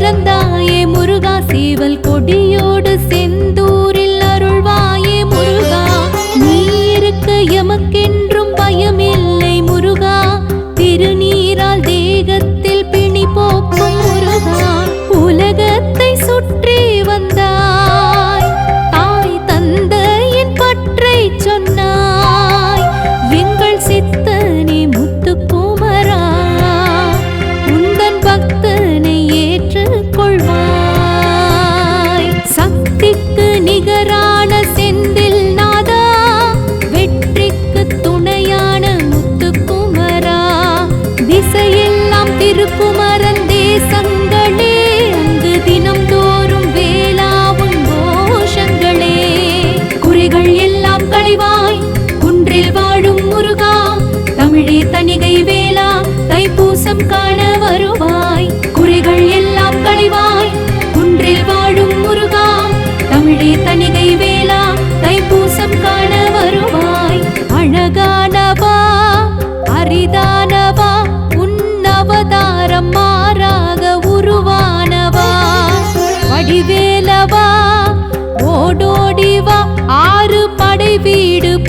பிறந்தாயே முருகா சீவல் கொடியோடு தேசம் காண வருவாய். குறைகள் எல்லாம் கழிவாய். குன்றில் வாழும் முருகா. தமிழே தனிகை வேளா தைப்பூசம் காண வருவாய். அழகானவா அரிதானவா உன்னவதாரம் மாறாக உருவானவா. வடிவேலவா ஓடோடிவா ஆறு படை வீடு